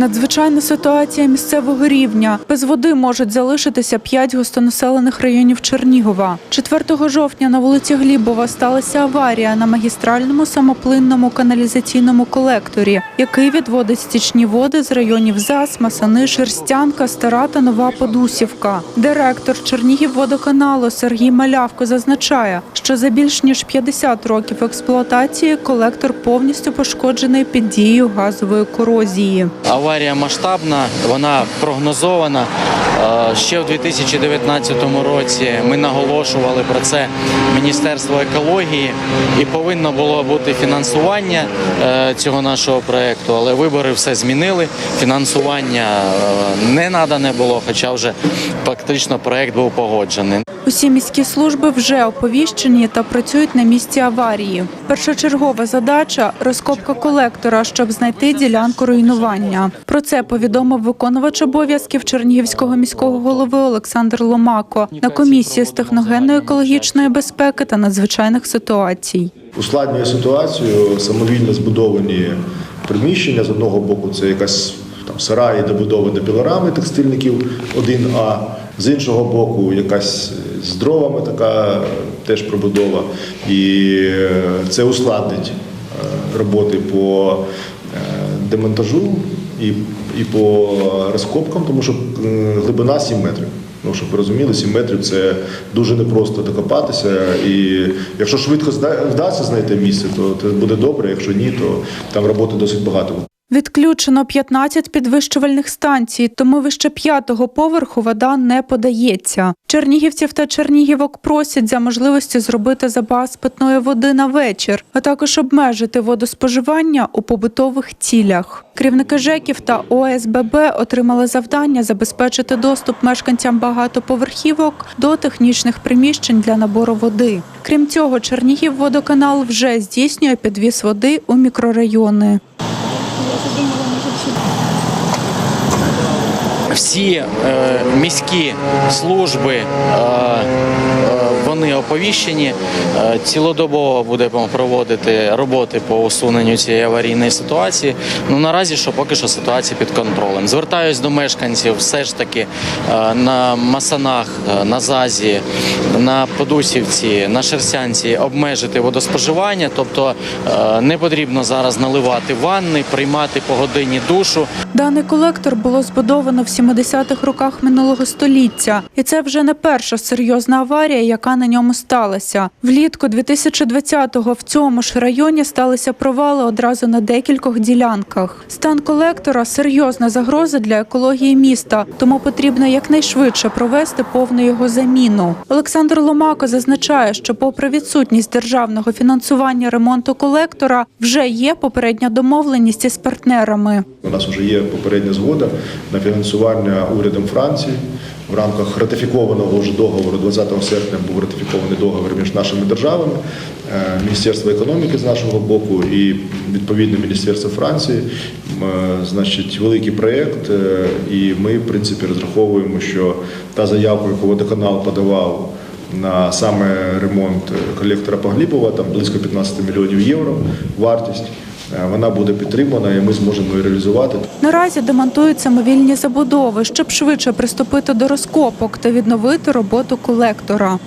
Надзвичайна ситуація місцевого рівня. Без води можуть залишитися п'ять густонаселених районів Чернігова. 4 жовтня на вулиці Глібова сталася аварія на магістральному самоплинному каналізаційному колекторі, який відводить стічні води з районів ЗАС, Масани, Шерстянка, Стара та Нова Подусівка. Директор Чернігівводоканалу Сергій Малявко зазначає, що за більш ніж 50 років експлуатації колектор повністю пошкоджений під дією газової корозії. Аварія масштабна, вона прогнозована. Е, Ще в 2019 році ми наголошували про це Міністерство екології і повинно було бути фінансування е, цього нашого проекту, але вибори все змінили. Фінансування е, не надане було, хоча вже фактично проект був погоджений. Усі міські служби вже оповіщені та працюють на місці аварії. Першочергова задача розкопка колектора, щоб знайти ділянку руйнування. Про це повідомив виконувач обов'язків Чернігівського міського голови Олександр Ломако на комісії з техногенної екологічної безпеки та надзвичайних ситуацій. ускладнює ситуацію самовільно збудовані приміщення. З одного боку, це якась там сараї добудовані пілорами текстильників 1А, з іншого боку, якась з дровами така теж пробудова. І е, це ускладнить е, роботи по е, демонтажу і, і по розкопкам, тому що глибина 7 метрів. Ну, щоб ви розуміли, 7 метрів це дуже непросто докопатися. І якщо швидко вдасться знайти місце, то це буде добре. Якщо ні, то там роботи досить багато. Відключено 15 підвищувальних станцій, тому вище п'ятого поверху вода не подається. Чернігівців та чернігівок просять за можливості зробити запас питної води на вечір, а також обмежити водоспоживання у побутових цілях. Керівники ЖЕКів та ОСББ отримали завдання забезпечити доступ мешканцям багатоповерхівок до технічних приміщень для набору води. Крім цього, Чернігівводоканал вже здійснює підвіз води у мікрорайони. Всі е, міські служби. Е, е, вони оповіщені. Цілодобово будемо проводити роботи по усуненню цієї аварійної ситуації. Ну наразі що поки що ситуація під контролем. Звертаюсь до мешканців, все ж таки на масанах, на зазі, на подусівці, на шерстянці обмежити водоспоживання, тобто не потрібно зараз наливати ванни, приймати по годині душу. Даний колектор було збудовано в 70-х роках минулого століття, і це вже не перша серйозна аварія, яка на ньому сталася. Влітку 2020-го в цьому ж районі сталися провали одразу на декількох ділянках. Стан колектора серйозна загроза для екології міста, тому потрібно якнайшвидше провести повну його заміну. Олександр Ломако зазначає, що, попри відсутність державного фінансування ремонту колектора, вже є попередня домовленість із партнерами. У нас вже є попередня згода на фінансування урядом Франції. В рамках ратифікованого вже договору 20 серпня був ратифікований договір між нашими державами, е, Міністерство економіки з нашого боку і відповідно Міністерство Франції. Е, Значить, великий проєкт, е, і ми, в принципі, розраховуємо, що та заявка, яку водоканал подавав на саме ремонт колектора Поглібова, там близько 15 мільйонів євро вартість. Е, Вона буде підтримана, і ми зможемо її реалізувати. Наразі демонтують самовільні забудови, щоб швидше приступити до розкопок та відновити роботу колектора.